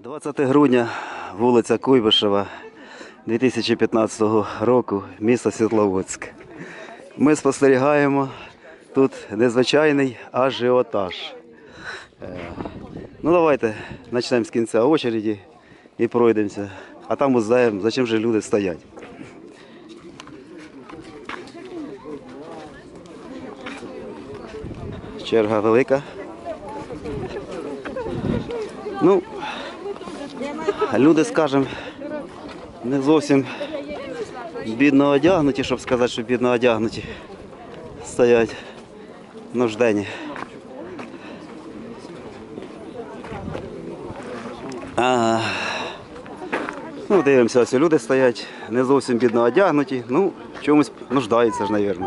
20 грудня, вулиця Куйбишева, 2015 року, місто Світловодськ. Ми спостерігаємо тут незвичайний ажіотаж. Е, Ну давайте почнемо з кінця очереді і пройдемося. А там узнаємо, за чим же люди стоять. Черга велика. Ну, люди, скажімо, не зовсім бідно одягнуті, щоб сказати, що бідно одягнуті. Стоять нуждені. Ага. Ну, дивимося, ось люди стоять, не зовсім бідно одягнуті. Ну, чомусь нуждаються ж, мабуть.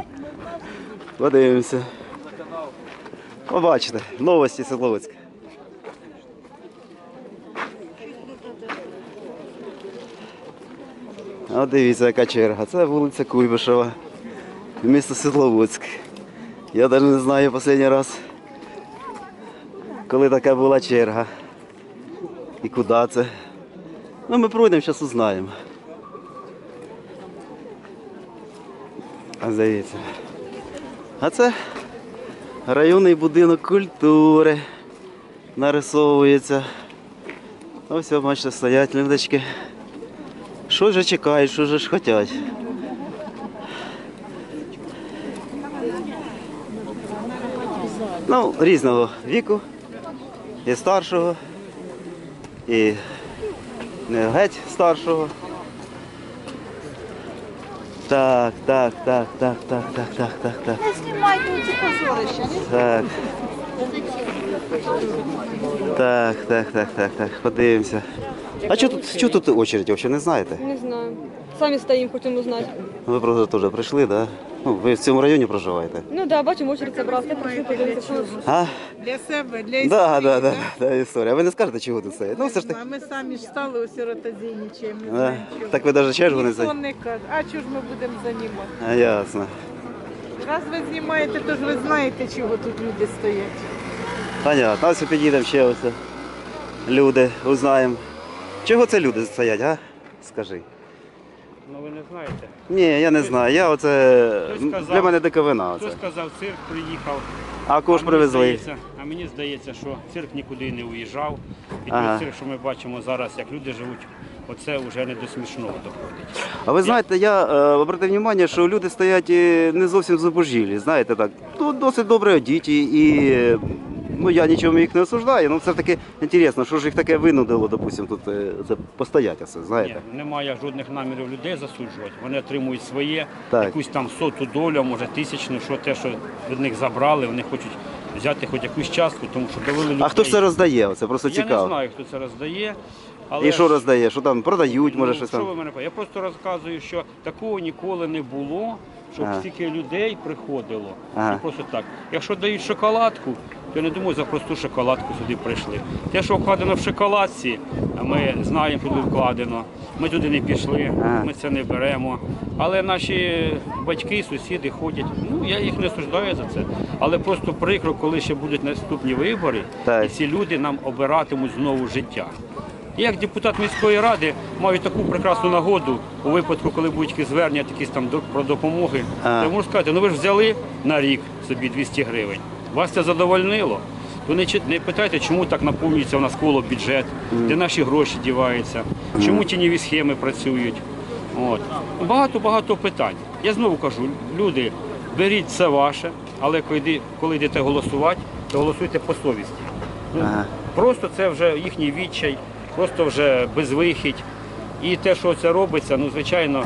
Подивимося. Побачите, новості Селовицька. А дивіться, яка черга. Це вулиця Куйбишева, місто Світловодськ. Я навіть не знаю останній раз, коли така була черга. І куди це. Ну, ми пройдемо, зараз узнаємо. А дивіться. А це районний будинок культури. Нарисовується. Ось, бачите, стоять людочки. Що ж чекають, що ж хочуть. Ну, різного віку. І старшого, і не геть старшого. Так, так, так, так, так, так, так, так, так. Позорища. Так. Так, так, так, так, так. Подивимося. А що тут, що тут очередь, взагалі не знаєте? Не знаю. Самі стоїмо, хочемо узнати. Ви просто теж прийшли, да? Ну, ви в цьому районі проживаєте? Ну да, бачимо, очередь зібрався, прийшли подивитися, що А? Для себе, для історії. Да, да, да, да, історія. А ви не скажете, чого тут стоять? Ну, все ж А таки. ми самі ж стали осиротозійничаємо, не Да. знаємо чого. Так ви навіть чергу не Ніхто займаєте? не каже, а чого ж ми будемо займати? А, ясно. Раз ви знімаєте, то ж ви знаєте, чого тут люди стоять. Понятно. А ось підійдемо ще ось. Люди, узнаємо. Чого це люди стоять, а? Скажи. Ну ви не знаєте. Ні, я не знаю. Я оце. Хтось сказав- Для мене диковина. Хто Оце. сказав, цирк приїхав. А кого ж мені привезли? здається- А мені здається, що цирк нікуди не уїжджав. І Ага. той цирк, що ми бачимо зараз, як люди живуть, оце вже не до смішного доходить. А ви знаєте, я е, обратив увагу, що люди стоять е, не зовсім зубожілі, знаєте так. Ну, досить добре одіті і. е, Ну, я нічого їх не осуждаю, ну все ж таки інтересно, що ж їх таке винудило, допустим, тут це постояти, оце, Ні, немає жодних намірів людей засуджувати. Вони отримують своє, Так. якусь там соту долю, може тисячну, що те, що від них забрали, вони хочуть взяти хоч якусь частку, тому що довели людей. А хто ж це роздає? Оце просто Я не знаю, хто це роздає. Але І що роздає? Що там продають, може Ну, щось що там. ви мене? Я просто розказую, що такого ніколи не було, щоб Ага. стільки людей приходило. Ага. Просто так. Якщо дають шоколадку, я не думаю, за просту шоколадку сюди прийшли. Те, що вкладено в шоколадці, ми знаємо, куди вкладено. Ми туди не пішли, ми це не беремо. Але наші батьки, сусіди ходять. Ну я їх не осуждаю за це. Але просто прикро, коли ще будуть наступні вибори, і ці люди нам обиратимуть знову життя. Я як депутат міської ради маю таку прекрасну нагоду у випадку, коли будуть якісь звернення якісь там про допомоги. Я можу сказати, ну ви ж взяли на рік собі 200 гривень. Вас це задовольнило? То не, не питайте, чому так наповнюється у нас коло бюджет, де наші гроші діваються, чому тіньові схеми працюють. От. Багато-багато питань. Я знову кажу, люди, беріть це ваше, але коли, коли йдете голосувати, то голосуйте по совісті. Ну, Ага. Просто це вже їхній відчай, просто вже безвихідь. І те, що це робиться, ну звичайно,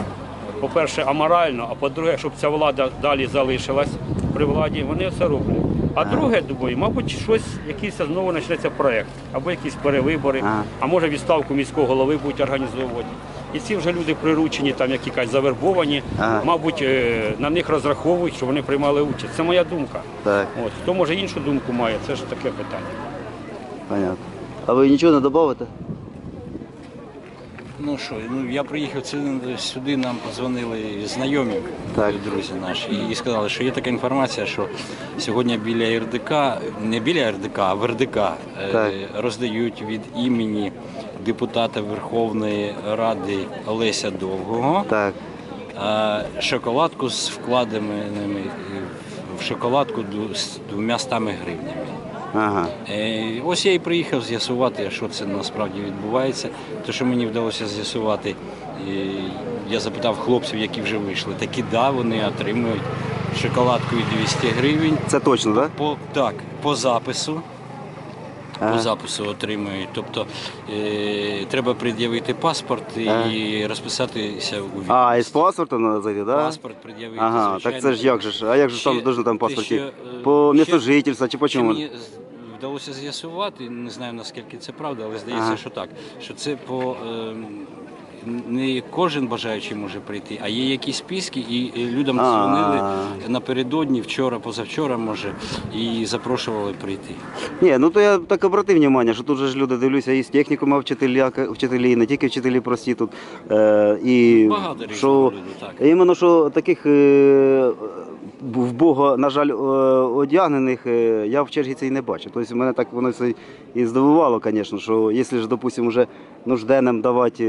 по-перше, аморально, а по-друге, щоб ця влада далі залишилась при владі, вони це роблять. А друге, думаю, мабуть, щось, якийсь знову почнеться проєкт, або якісь перевибори, а може відставку міського голови будуть організовувати. І ці вже люди приручені, там як якась завербовані, мабуть, е, на них розраховують, що вони приймали участь. Це моя думка. Так, От. Хто може іншу думку має, це ж таке питання. понятно. А ви нічого не додавите? Ну що, ну я приїхав сюди, нам подзвонили знайомі Так. друзі наші і сказали, що є така інформація, що сьогодні біля РДК, не біля РДК, а в РДК е, Так. роздають від імені депутата Верховної Ради Олеся Довгого. Так. Шоколадку з вкладеними в шоколадку з двома стами гривнями. Ага. Е, Ось я і приїхав з'ясувати, що це насправді відбувається. Те, що мені вдалося з'ясувати, я запитав хлопців, які вже вийшли. Такі да, вони отримують шоколадку і 200 гривень. Це точно, так? По, так, по запису. Ага. По запису отримують. Тобто е, треба пред'явити паспорт і Ага. розписатися у відомості. А, і з паспортом треба зайти, так? Паспорт пред'явити. Ага, звичайно. так це ж як же ж? А як же Ще- там должно там паспорті? що, е, По ще- місту жительства чи по чому? мені з- вдалося з'ясувати, не знаю наскільки це правда, але здається, Ага. що так. Що це по ем, не кожен бажаючий може прийти, а є якісь списки, і е, людям дзвонили напередодні, вчора, позавчора, може, і запрошували прийти. Ні, ну то я так обратив увагу, що тут же ж люди дивлюся, і з технікума вчителі, вчителі, і не тільки вчителі прості тут. Е, і Багато що, людей, так. Іменно що таких е, в Бога, на жаль, е, одягнених е, я в черзі цій не бачу. Тобто мене так воно це і здивувало, звісно, що якщо ж, допустимо, вже нужденним давати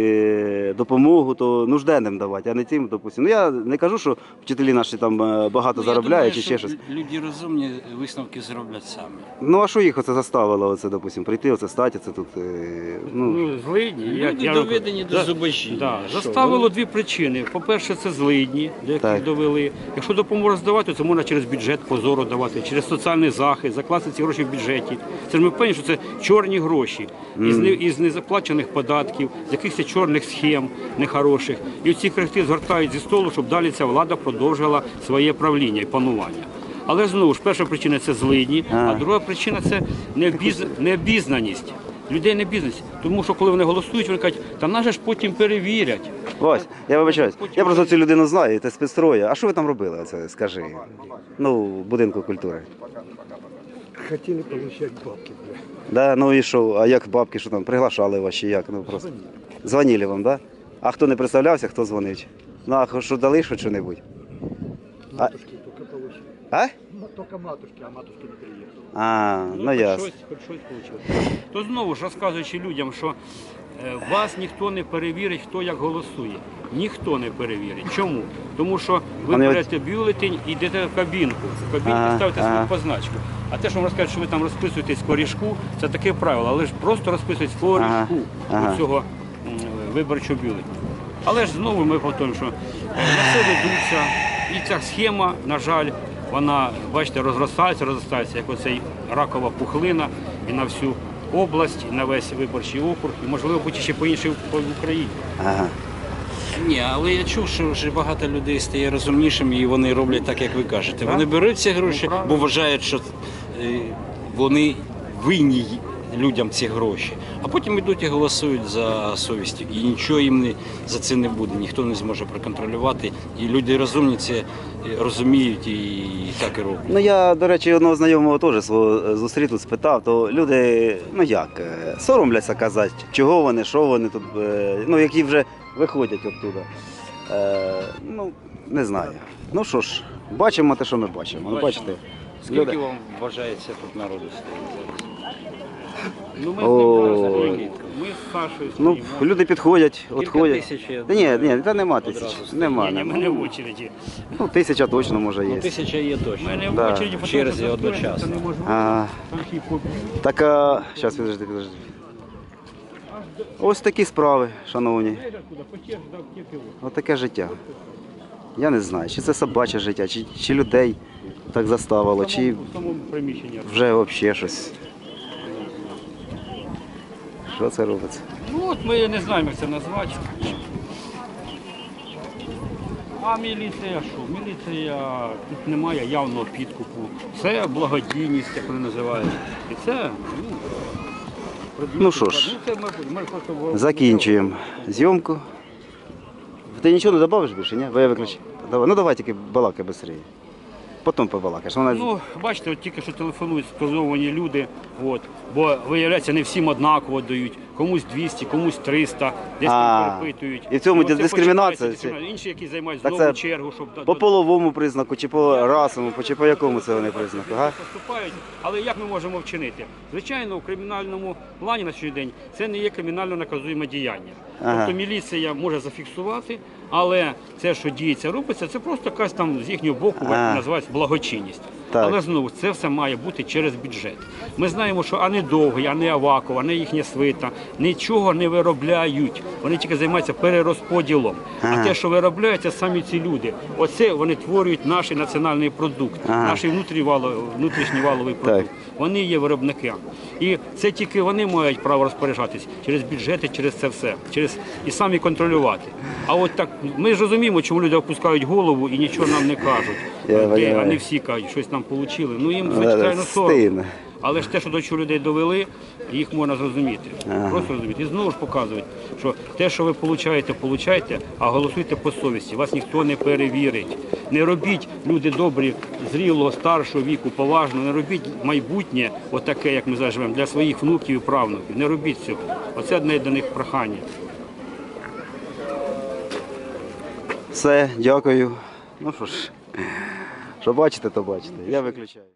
е, допомогу, то нужденним давати, а не тим, допустимо. Ну я не кажу, що вчителі наші там багато Ну, заробляють думаю, чи ще щось. Люди розумні висновки зроблять самі. Ну а що їх оце заставило, оце, допустимо, прийти, оце стати, це тут. ну, Ну, злидні. Люди я- доведені до Да. Да. Що, Заставило дві причини. По-перше, це злидні, до яких Так. довели. Якщо допомогу роздавати, то це можна через бюджет позору давати, через соціальний захист, закласти ці гроші в бюджеті. Це ж ми впевнені, що це чорні гроші із, не- із незаплачених податків, з якихось чорних схем нехороших. І ці крихти згортають зі столу, щоб далі ця влада продовжила своє правління і панування. Але знову ж перша причина це злидні, А. а друга причина це необіз... необізнаність. Людей необізнаність. Тому що коли вони голосують, вони кажуть, та нас же ж потім перевірять. Ось, я вибачаюсь. Я просто цю людину знаю, ти спецстроя. А що ви там робили? Оце, скажи. Ну, в будинку культури. Хотели получать бабки. Да, ну і що, а як бабки, що там, приглашали вас чи як? Ну просто. Дзвонили вам, да? А хто не представлявся, хто дзвонив? Ну, а що дали що що-небудь? А? А? Только матушки, а матушки не приехали. А, ну хоч ясно. щось, хоч щось вийшло. То знову ж розказуючи людям, що е, вас ніхто не перевірить, хто як голосує. Ніхто не перевірить. Чому? Тому що ви Вони от- берете бюлетень і йдете в кабінку. В кабінці Ага, ставите ага. свою позначку. А те, що вам розкажуть, що ви там розписуєтесь в корішку, це таке правило, але ж просто розписуєтесь в корішку Ага, цього м, виборчого бюлетня. Але ж знову ми повторюємо, що е, на це ведуться. І ця схема, на жаль, вона, бачите, розростається, розростається, як оцей ракова пухлина і на всю область, і на весь виборчий округ, і можливо будь ще по іншій по Україні. Ага. Ні, але я чув, що вже багато людей стає розумнішими і вони роблять так, як ви кажете. Вони беруть ці гроші, бо вважають, що е, вони винні людям ці гроші. А потім йдуть і голосують за совістю. І нічого їм не, за це не буде, ніхто не зможе проконтролювати. І люди розумні це розуміють і так і роблять. Ну я, до речі, одного знайомого теж свого зустрів тут спитав, то люди, ну як, е, соромляться казати, чого вони, що вони тут, е, ну які вже виходять оттуда. Е, ну, не знаю. Ну що ж, бачимо те, що ми бачимо. Ну, бачите. Скільки люди- вам вважається тут народу стоїть? Ну, ми О. з ним зараз стоїмо. Ми з Сашою Ну, стоїмо. люди підходять, відходять. тисяч, Та ні, ні, та нема тисяч. Нема. Ні, ні, ми нема. не в очереді. Ну, тисяча точно може Ну, є. тисяча є Ми точно. не в Да. очереді, В черзі тому що одночасно. це не можемо. А, Там так, а, зараз, підожди, підожди. Ось такі справи, шановні. Ось таке життя. Я не знаю, чи це собаче життя, чи, чи людей так заставило, чи в самому приміщенні. вже взагалі щось. Що це робиться? Ну от ми не знаємо, як це назвати. А міліція що? Міліція тут немає явного підкупу. Це благодійність, як вони називають. І це ну, Ну що ж, це ми, ми просто Закінчуємо зйомку. Ти нічого не додавиш більше, ні? Бо я виключу. Давай, ну давай тільки балакай швидше. Потім побалакаєш. Вона... Ну, бачите, от тільки що телефонують спрозовані люди, от, бо виявляється, не всім однаково дають. Комусь 200, комусь 300, десь А, там перепитують. і в цьому оце дискримінація починається дискримінація. Інші, які займають Так знову це чергу, щоб до- По до- половому признаку, чи по расовому, по- чи по якому це вони признаку, га? поступають. Але як ми можемо вчинити? Звичайно, у кримінальному плані на сьогодні день це не є кримінально наказуєме діяння. Ага. Тобто міліція може зафіксувати, але це, що діється, робиться, це просто якась там з їхнього боку А. називається благочинність. Так. Але знову це все має бути через бюджет. Ми знаємо, що ані довгий, ані Аваков, ані їхня свита нічого не виробляють. Вони тільки займаються перерозподілом. Ага. А те, що виробляють, це самі ці люди. Оце вони творюють наш національний продукт, Ага. наш внутрішній валовий, продукт. Вони є виробники. І це тільки вони мають право розпоряджатись через бюджети, через це все, через і самі контролювати. А от так ми ж розуміємо, чому люди опускають голову і нічого нам не кажуть. Я Де, а не всі кажуть, щось нам отримали. Ну їм звичайно соромно. Але ж те, що до чого людей довели, їх можна зрозуміти. Просто розуміти. І знову ж показують, що те, що ви получаєте, получайте, а голосуйте по совісті. Вас ніхто не перевірить. Не робіть люди добрі, зрілого, старшого віку, поважно, не робіть майбутнє, отаке, як ми зараз живемо, для своїх внуків і правнуків. Не робіть цього. Оце одне до них прохання. Все, дякую. Ну що ж, що бачите, то бачите. Я виключаю.